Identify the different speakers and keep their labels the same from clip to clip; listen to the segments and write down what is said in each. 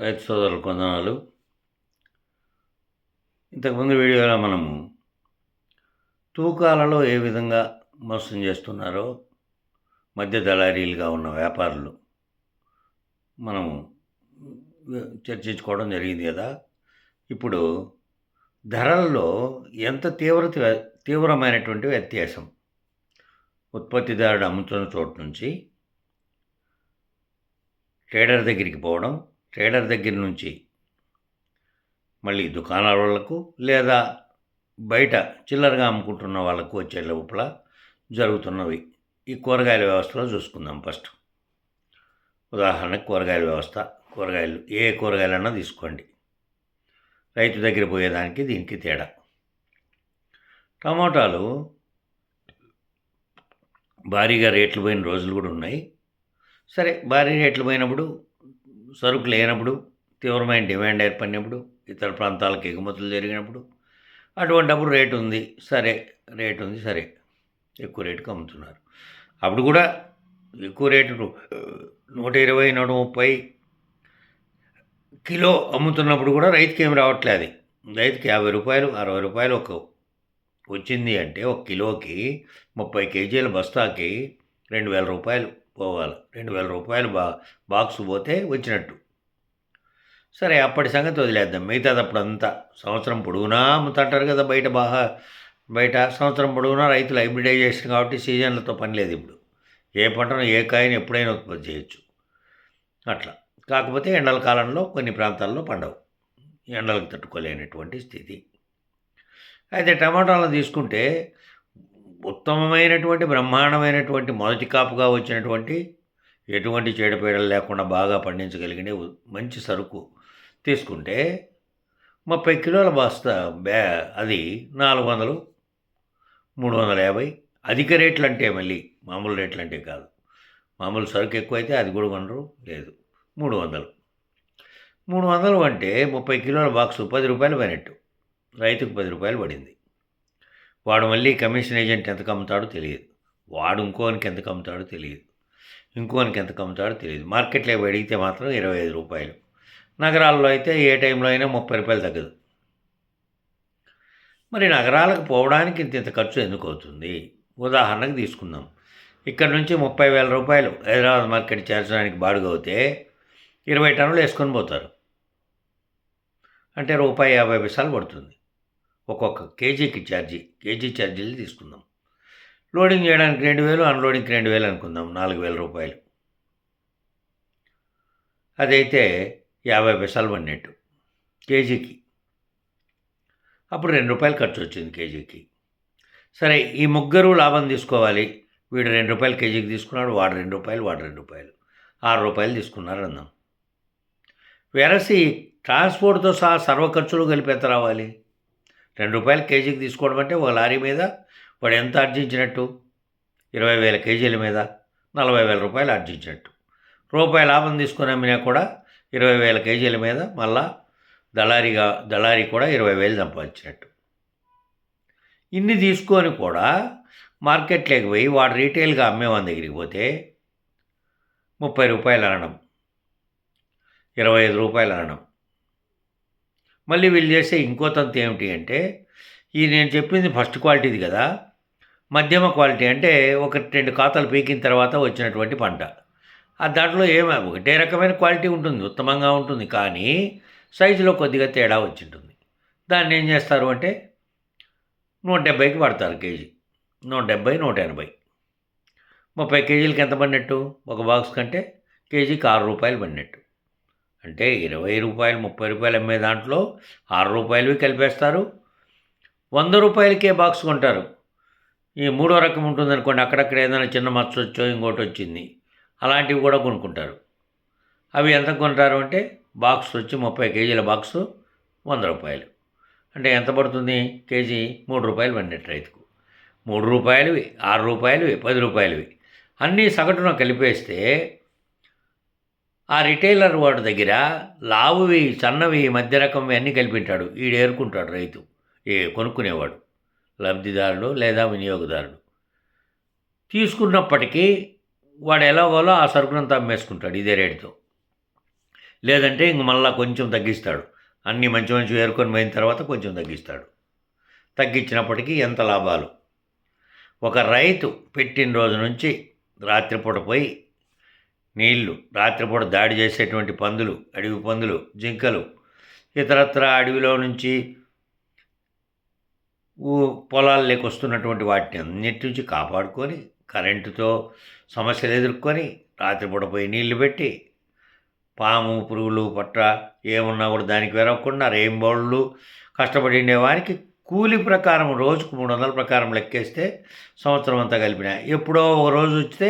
Speaker 1: రైతు సోదరులు కొందనాలు. ఇంతకుముందు వీడియోలో మనము తూకాలలో ఏ విధంగా మోసం చేస్తున్నారో మధ్య దళారీలుగా ఉన్న వ్యాపారులు మనము చర్చించుకోవడం జరిగింది కదా. ఇప్పుడు ధరల్లో ఎంత తీవ్రత తీవ్రమైనటువంటి వ్యత్యాసం? ఉత్పత్తిదారుడు అమ్ముతున్న చోటు నుంచి ట్రేడర్ దగ్గరికి పోవడం ట్రేడర్ దగ్గర నుంచి మళ్ళీ దుకాణాల వాళ్ళకు లేదా బయట చిల్లరగా అమ్ముకుంటున్న వాళ్ళకు వచ్చే లోపల జరుగుతున్నవి. ఈ కూరగాయల వ్యవస్థలో చూసుకుందాం ఫస్ట్. ఉదాహరణకు కూరగాయల వ్యవస్థ. కూరగాయలు ఏ కూరగాయలన్నా తీసుకోండి. రైతు దగ్గర పోయేదానికి దీనికి తేడా. టమాటాలు భారీగా రేట్లు పోయిన రోజులు కూడా ఉన్నాయి. సరే భారీ రేట్లు పోయినప్పుడు సరుకు లేనప్పుడు తీవ్రమైన డిమాండ్ ఏర్పడినప్పుడు ఇతర ప్రాంతాలకు ఎగుమతులు జరిగినప్పుడు అటువంటప్పుడు రేటు ఉంది సరే రేటు ఉంది సరే ఎక్కువ రేటుకి అమ్ముతున్నారు. అప్పుడు కూడా ఎక్కువ రేటు నూట ఇరవై నూట ముప్పై కిలో అమ్ముతున్నప్పుడు కూడా రైతుకి ఏం రావట్లేదు రైతుకి యాభై రూపాయలు అరవై రూపాయలు ఒక వచ్చింది అంటే ఒక కిలోకి ముప్పై కేజీల బస్తాకి రెండు వేల రూపాయలు. పోవాలి. రెండు వేల రూపాయలు బా బాక్స్ పోతే వచ్చినట్టు. సరే అప్పటి సంగతి వదిలేద్దాం. మిగతాది అప్పుడు అంతా సంవత్సరం పొడుగునా అమ్ముతుంటారు కదా బయట బాగా బయట సంవత్సరం పొడుగునా రైతులు హైబ్రిడైజేషన్ కాబట్టి సీజన్లతో పని లేదు ఇప్పుడు. ఏ పంటను ఏ కాయని ఎప్పుడైనా ఉత్పత్తి చేయొచ్చు. అట్లా. కాకపోతే ఎండల కాలంలో కొన్ని ప్రాంతాల్లో పండవు. ఎండలకు తట్టుకోలేనటువంటి స్థితి. అయితే టమాటాలను తీసుకుంటే ఉత్తమమైనటువంటి బ్రహ్మాండమైనటువంటి మొదటి కాపుగా వచ్చినటువంటి ఎటువంటి చీడపీడలు లేకుండా బాగా పండించగలిగిన మంచి సరుకు తీసుకుంటే ముప్పై కిలోల బస్తా బ్యా అది నాలుగు వందలు మూడు వందల యాభై. అధిక రేట్లు అంటే మళ్ళీ మామూలు రేట్లు అంటే కాదు. మామూలు సరుకు ఎక్కువైతే అది కూడా కొనరు లేదు. మూడు వందలు మూడు వందలు అంటే ముప్పై కిలోల బాక్సు పది రూపాయలు పడినట్టు రైతుకు పది రూపాయలు పడింది. వాడు మళ్ళీ కమిషన్ ఏజెంట్ ఎంతకు అమ్ముతాడో తెలియదు. వాడు ఇంకోనికి ఎంతకు అమ్ముతాడో తెలియదు. ఇంకోనికి ఎంతకు అమ్ముతాడో తెలియదు. మార్కెట్లో అడిగితే మాత్రం ఇరవై ఐదు రూపాయలు. నగరాల్లో అయితే ఏ టైంలో అయినా ముప్పై రూపాయలు తగ్గదు. మరి నగరాలకు పోవడానికి ఇంత ఇంత ఖర్చు ఎందుకు అవుతుంది? ఉదాహరణకు తీసుకుందాం. ఇక్కడ నుంచి ముప్పై వేల రూపాయలు హైదరాబాద్ మార్కెట్ చేర్చడానికి బాడుగ అవుతే ఇరవై టన్నులు వేసుకొని పోతారు. అంటే రూపాయి యాభై పైసలు పడుతుంది. ఒక్కొక్క కేజీకి ఛార్జీ కేజీ ఛార్జీలు తీసుకుందాం. లోడింగ్ చేయడానికి రెండు వేలు అన్లోడింగ్కి రెండు వేలు అనుకుందాం నాలుగు వేల రూపాయలు. అదైతే యాభై పైసలు పడినట్టు కేజీకి. అప్పుడు రెండు రూపాయలు ఖర్చు వచ్చింది కేజీకి. సరే ఈ ముగ్గురు లాభం తీసుకోవాలి. వీడు రెండు రూపాయలు కేజీకి తీసుకున్నాడు వాడు రెండు రూపాయలు వాడు రెండు రూపాయలు. ఆరు రూపాయలు తీసుకున్నారు అందాం వెరసి ట్రాన్స్పోర్ట్తో సహా సర్వ ఖర్చులు కలిపి ఎంత రావాలి? రెండు రూపాయలు కేజీకి తీసుకోవడం అంటే ఒక లారీ మీద వాడు ఎంత ఆర్జించినట్టు? ఇరవై వేల కేజీల మీద నలభై వేల రూపాయలు ఆర్జించినట్టు. రూపాయి లాభం తీసుకుని అమ్మినా కూడా ఇరవై వేల కేజీల మీద మళ్ళా దళారీగా దళారీ కూడా ఇరవై వేలు సంపాదించినట్టు. ఇన్ని తీసుకొని కూడా మార్కెట్లోకి పోయి వాడు రీటైల్గా అమ్మేవాని దగ్గరికి పోతే ముప్పై రూపాయలు అనడం ఇరవై ఐదు రూపాయలు అనడం మళ్ళీ వీళ్ళు చేసే ఇంకో తంతు ఏమిటి అంటే ఈ నేను చెప్పింది ఫస్ట్ క్వాలిటీది కదా మధ్యమ క్వాలిటీ అంటే ఒక రెండు ఖాతాలు పీకిన తర్వాత వచ్చినటువంటి పంట. ఆ దాంట్లో ఏమి ఒకటే రకమైన క్వాలిటీ ఉంటుంది ఉత్తమంగా ఉంటుంది కానీ సైజులో కొద్దిగా తేడా వచ్చి ఉంటుంది దాన్ని ఏం చేస్తారు అంటే నూట డెబ్బైకి పడతారు కేజీ. నూట డెబ్బై నూట ఎనభై. ముప్పై కేజీలకి ఎంత పడినట్టు? ఒక బాక్స్ కంటే కేజీకి ఆరు రూపాయలు పడినట్టు. అంటే ఇరవై రూపాయలు ముప్పై రూపాయలు అమ్మే దాంట్లో ఆరు రూపాయలవి కలిపేస్తారు. వంద రూపాయలకే బాక్స్ కొంటారు. ఈ మూడో రకం ఉంటుంది అనుకోండి అక్కడక్కడ ఏదైనా చిన్న మచ్చ వచ్చో ఇంకోటి వచ్చింది అలాంటివి కూడా కొనుక్కుంటారు. అవి ఎంత కొంటారు అంటే బాక్స్ వచ్చి ముప్పై కేజీల బాక్సు వంద రూపాయలు. అంటే ఎంత పడుతుంది? కేజీ మూడు రూపాయలు పండేట రైతుకు. మూడు రూపాయలవి ఆరు రూపాయలవి పది రూపాయలవి. అన్నీ సగటున కలిపేస్తే ఆ రిటైలర్ వాడి దగ్గర లావువి సన్నవి మధ్య రకంవి అన్నీ కలిపింటాడు. ఈడు ఏరుకుంటాడు రైతు. ఏ కొనుక్కునేవాడు. లబ్ధిదారుడు లేదా వినియోగదారుడు. తీసుకున్నప్పటికీ వాడు ఎలాగోలో ఆ సరుకునంతా అమ్మేసుకుంటాడు ఇదే రేటుతో. లేదంటే ఇంక మళ్ళీ కొంచెం తగ్గిస్తాడు. అన్నీ మంచి మంచి ఏరుకొని పోయిన తర్వాత కొంచెం తగ్గిస్తాడు. తగ్గించినప్పటికీ ఎంత లాభాలు. ఒక రైతు పెట్టిన రోజు నుంచి రాత్రిపూట పోయి నీళ్ళు రాత్రిపూట దాడి చేసేటువంటి పందులు అడవి పందులు జింకలు ఇతరత్ర అడవిలో నుంచి ఊ పొలాల్లోకి వస్తున్నటువంటి వాటిని అన్నిటి నుంచి కాపాడుకొని కరెంటుతో సమస్యలు ఎదుర్కొని రాత్రిపూట పోయి నీళ్ళు పెట్టి పాము పురుగులు పట్ట ఏమున్నా కూడా దానికి వెరవకుండా రెయిన్బోళ్ళు కష్టపడి ఉండేవానికి కూలి ప్రకారం రోజుకు మూడు వందల ప్రకారం లెక్కేస్తే సంవత్సరం అంతా కలిపిన. ఎప్పుడో ఒక రోజు వస్తే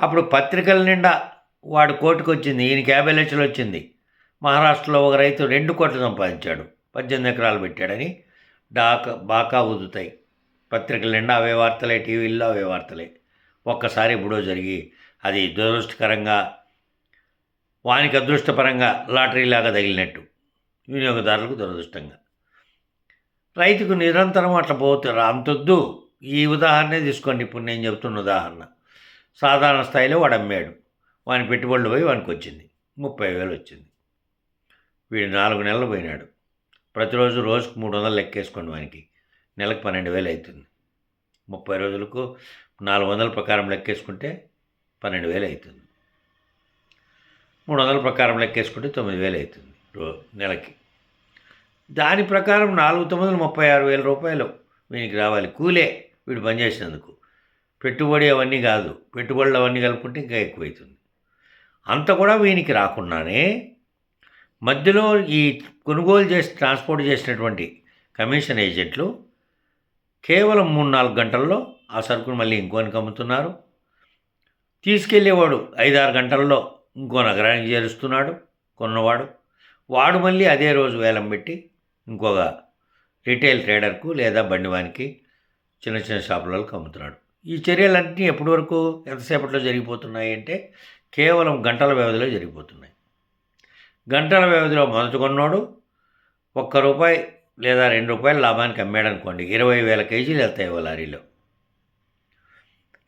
Speaker 1: అప్పుడు పత్రికల నిండా వాడు కోటికి వచ్చింది ఈయనకి యాభై లక్షలు వచ్చింది. మహారాష్ట్రలో ఒక రైతు రెండు కోట్లు సంపాదించాడు పద్దెనిమిది ఎకరాలు పెట్టాడని డాక బాకా ఊదుతాయి. పత్రికల నిండా అవే వార్తలే టీవీల్లో అవే వార్తలే. ఒక్కసారి ఎప్పుడో జరిగి అది దురదృష్టకరంగా వానికి అదృష్టపరంగా లాటరీలాగా తగిలినట్టు వినియోగదారులకు దురదృష్టంగా. రైతుకు నిరంతరం అట్లా పోతారు అంతొద్దు. ఈ ఉదాహరణే తీసుకోండి. ఇప్పుడు నేను చెప్తున్న ఉదాహరణ. సాధారణ స్థాయిలో వాడు అమ్మాడు వాని పెట్టుబడులు పోయి వానికి వచ్చింది. ముప్పై వేలు వచ్చింది. వీడు నాలుగు నెలలు పోయినాడు. ప్రతిరోజు రోజుకు మూడు వందలు లెక్కేసుకోండి వానికి. నెలకు పన్నెండు వేలు అవుతుంది ముప్పై రోజులకు నాలుగు వందల ప్రకారం లెక్కేసుకుంటే పన్నెండు వేలు అవుతుంది మూడు వందల ప్రకారం లెక్కేసుకుంటే తొమ్మిది వేలు అవుతుంది రో నెలకి. దాని ప్రకారం నాలుగు తొమ్మిది ముప్పై ఆరు వేల రూపాయలు వీనికి రావాలి. కూలే. వీడు పనిచేసినందుకు పెట్టుబడి అవన్నీ కాదు. పెట్టుబడులు అవన్నీ కలుపుకుంటే ఇంకా ఎక్కువైతుంది. అంత కూడా వీనికి రాకుండానే మధ్యలో ఈ కొనుగోలు చేసి ట్రాన్స్పోర్ట్ చేసినటువంటి కమిషన్ ఏజెంట్లు కేవలం మూడు నాలుగు గంటల్లో ఆ సరుకును మళ్ళీ ఇంకోనికి అమ్ముతున్నారు. తీసుకెళ్ళేవాడు ఐదారు గంటల్లో ఇంకో నగరానికి చేరుస్తున్నాడు కొన్నవాడు. వాడు మళ్ళీ అదే రోజు వేలం పెట్టి ఇంకొక రీటైల్ ట్రేడర్కు లేదా బండివానికి చిన్న చిన్న షాపులకు అమ్ముతున్నాడు. ఈ చర్యలన్నీ ఎప్పటి వరకు ఎంతసేపట్లో జరిగిపోతున్నాయి అంటే కేవలం గంటల వ్యవధిలో జరిగిపోతున్నాయి. గంటల వ్యవధిలో మొదటి కొన్నాడు ఒక్క రూపాయి లేదా రెండు రూపాయలు లాభానికి అమ్మాడు అనుకోండి ఇరవై వేల కేజీలు వెళ్తాయి ఓ లారీలో.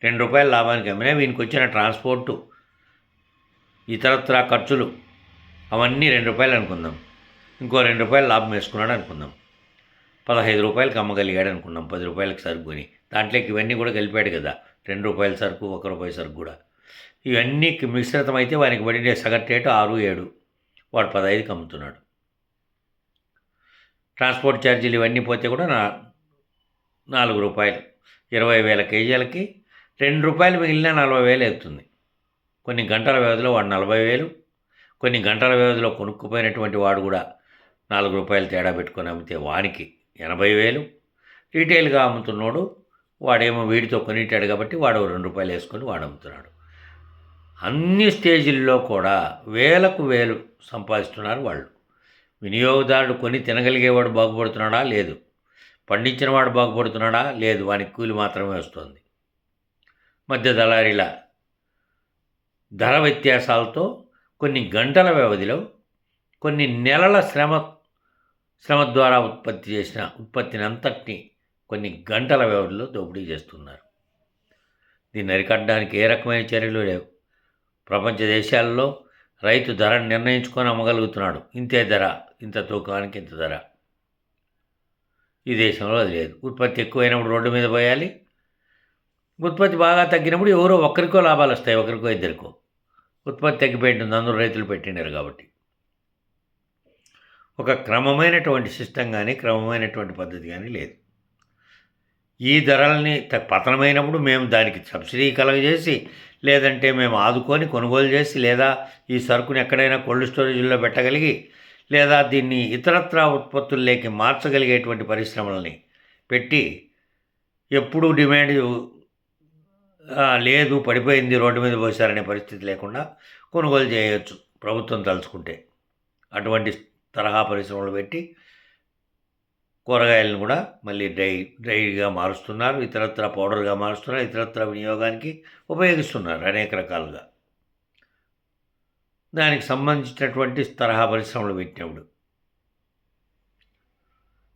Speaker 1: రెండు రూపాయల లాభానికి అమ్మినా వీనికి వచ్చిన ట్రాన్స్పోర్టు ఇతరత్ర ఖర్చులు అవన్నీ రెండు రూపాయలు అనుకుందాం. ఇంకో రెండు రూపాయలు లాభం వేసుకున్నాడు అనుకుందాం పదహైదు రూపాయలకి అమ్మగలిగాడు అనుకున్నాం పది రూపాయలకి సరుకుని. దాంట్లోకి ఇవన్నీ కూడా కలిపాడు కదా. రెండు రూపాయల సరుకు ఒక రూపాయి సరుకు కూడా. ఇవన్నీ మిశ్రితం అయితే వానికి పడిన సగటు రేటు ఆరు ఏడు. వాడు పదహైదుకి అమ్ముతున్నాడు. ట్రాన్స్పోర్ట్ ఛార్జీలు ఇవన్నీ పోతే కూడా నా నాలుగు రూపాయలు. ఇరవై వేల కేజీలకి రెండు రూపాయలు మిగిలిన నలభై వేలు అవుతుంది. కొన్ని గంటల వ్యవధిలో వాడు నలభై వేలు. కొన్ని గంటల వ్యవధిలో కొనుక్కుపోయినటువంటి వాడు కూడా నాలుగు రూపాయలు తేడా పెట్టుకొని అమ్మితే వానికి ఎనభై వేలు. రీటైల్గా అమ్ముతున్నాడు వాడేమో వీడితో కొనిట్టాడు కాబట్టి వాడు రెండు రూపాయలు వేసుకొని వాడు అమ్ముతున్నాడు. అన్ని స్టేజీల్లో కూడా వేలకు వేలు సంపాదిస్తున్నారు వాళ్ళు. వినియోగదారుడు కొని తినగలిగేవాడు బాగుపడుతున్నాడా? లేదు. పండించిన వాడు బాగుపడుతున్నాడా? లేదు. వానికి కూలి మాత్రమే వస్తుంది. మధ్య దళారీల ధర వ్యత్యాసాలతో కొన్ని గంటల వ్యవధిలో కొన్ని నెలల శ్రమ శ్రమ ద్వారా ఉత్పత్తి చేసిన ఉత్పత్తిని అంతటినీ కొన్ని గంటల వ్యవధిలో దోపిడీ చేస్తున్నారు. దీన్ని అరికట్టడానికి ఏ రకమైన చర్యలు లేవు. ప్రపంచ దేశాల్లో రైతు ధరను నిర్ణయించుకొని అమ్మగలుగుతున్నాడు. ఇంతే ధర ఇంత తూకానికి ఇంత ధర. ఈ దేశంలో అది లేదు. ఉత్పత్తి ఎక్కువైనప్పుడు రోడ్డు మీద పోయాలి. ఉత్పత్తి బాగా తగ్గినప్పుడు ఎవరో ఒక్కరికో లాభాలు వస్తాయి ఒకరికో ఇద్దరికో. ఉత్పత్తి తగ్గిపోయింటుంది అందరూ రైతులు పెట్టినారు కాబట్టి. ఒక క్రమమైనటువంటి సిస్టమ్ కానీ క్రమమైనటువంటి పద్ధతి కానీ లేదు. ఈ ధరల్ని త- పతనమైనప్పుడు మేము దానికి సబ్సిడీ కలగజేసి లేదంటే మేము ఆదుకొని కొనుగోలు చేసి లేదా ఈ సరుకుని ఎక్కడైనా కోల్డ్ స్టోరేజ్లో పెట్టగలిగి లేదా దీన్ని ఇతరత్రా ఉత్పత్తుల్లోకి మార్చగలిగేటువంటి పరిశ్రమలని పెట్టి ఎప్పుడు డిమాండ్ లేదు పడిపోయింది రోడ్డు మీద పోసారనే పరిస్థితి లేకుండా కొనుగోలు చేయవచ్చు ప్రభుత్వం తలుచుకుంటే. అటువంటి తరహా పరిశ్రమలు పెట్టి కూరగాయలను కూడా మళ్ళీ డ్రై డ్రైగా మారుస్తున్నారు. ఇతరత్ర పౌడర్గా మారుస్తున్నారు. ఇతరత్ర వినియోగానికి ఉపయోగిస్తున్నారు అనేక రకాలుగా. దానికి సంబంధించినటువంటి తరహా పరిశ్రమలు పెట్టినప్పుడు.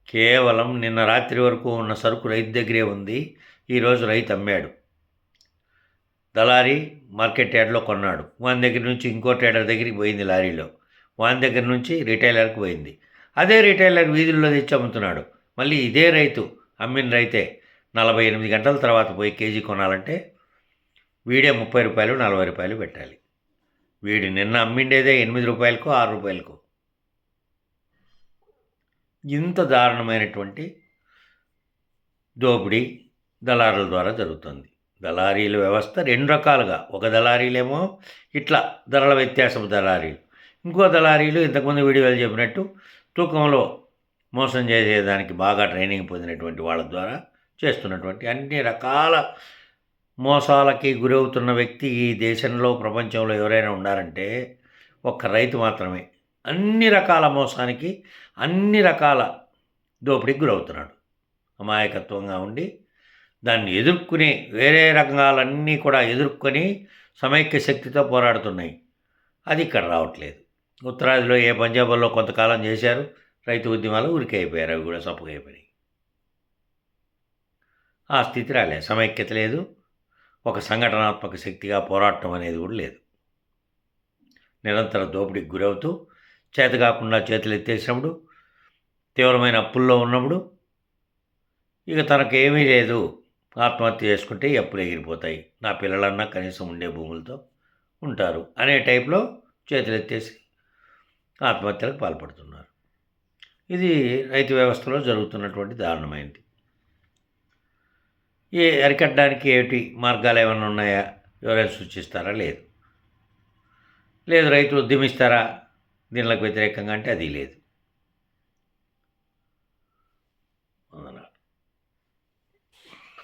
Speaker 1: కేవలం నిన్న రాత్రి వరకు ఉన్న సరుకు రైతు దగ్గరే ఉంది. ఈరోజు రైతు అమ్మాడు. దళారీ మార్కెట్ యార్డ్లో కొన్నాడు. వాని దగ్గర నుంచి ఇంకో ట్రేడర్ దగ్గరికి పోయింది లారీలో. వాని దగ్గర నుంచి రిటైలర్కి పోయింది. అదే రిటైలర్ వీధుల్లో తెచ్చి అమ్ముతున్నాడు. మళ్ళీ ఇదే రైతు అమ్మిన రైతే నలభై ఎనిమిది గంటల తర్వాత పోయి కేజీ కొనాలంటే వీడే ముప్పై రూపాయలు నలభై రూపాయలు పెట్టాలి. వీడు నిన్న అమ్మిండేదే ఎనిమిది రూపాయలకు ఆరు రూపాయలకు. ఇంత దారుణమైనటువంటి దోపిడీ దళారుల ద్వారా జరుగుతుంది. దళారీల వ్యవస్థ రెండు రకాలుగా. ఒక దళారీలేమో ఇట్లా ధరల వ్యత్యాసం దళారీలు. ఇంకో దళారీలు ఇంతకుముందు వీడియోలు చెప్పినట్టు తూకంలో మోసం చేసేదానికి బాగా ట్రైనింగ్ పొందినటువంటి వాళ్ళ ద్వారా చేస్తున్నటువంటి అన్ని రకాల మోసాలకి గురవుతున్న వ్యక్తి ఈ దేశంలో ప్రపంచంలో ఎవరైనా ఉన్నారంటే ఒక్క రైతు మాత్రమే. అన్ని రకాల మోసానికి అన్ని రకాల దోపిడీకి గురవుతున్నాడు. అమాయకత్వంగా ఉండి దాన్ని ఎదుర్కొనే వేరే రంగాలన్నీ కూడా ఎదుర్కొని సమైక్య శక్తితో పోరాడుతున్నాయి. అది ఇక్కడ రావట్లేదు. ఉత్తరాదిలో ఏ పంజాబ్లో కొంతకాలం చేశారు రైతు ఉద్యమాలు ఉరికి అయిపోయారు అవి కూడా సప్పుగా ఆ స్థితి రాలే సమైక్యత లేదు ఒక సంఘటనాత్మక శక్తిగా పోరాటం అనేది కూడా లేదు. నిరంతర దోపిడీకి గురవుతూ చేత కాకుండా చేతులు ఎత్తేసినప్పుడు తీవ్రమైన అప్పుల్లో ఉన్నప్పుడు ఇక తనకేమీ లేదు ఆత్మహత్య చేసుకుంటే అప్పులు ఎగిరిపోతాయి నా పిల్లలన్నా కనీసం ఉండే భూములతో ఉంటారు అనే టైప్లో చేతులు ఎత్తేసి ఆత్మహత్యలకు పాల్పడుతున్నారు. ఇది రైతు వ్యవస్థలో జరుగుతున్నటువంటి దారుణమైనది ఏ అరికట్టడానికి ఏమిటి మార్గాలు ఏమైనా ఉన్నాయా? ఎవరైనా సూచిస్తారా? లేదు. లేదు రైతులు ఉద్యమిస్తారా? దీనిలకు వ్యతిరేకంగా అంటే అది లేదు.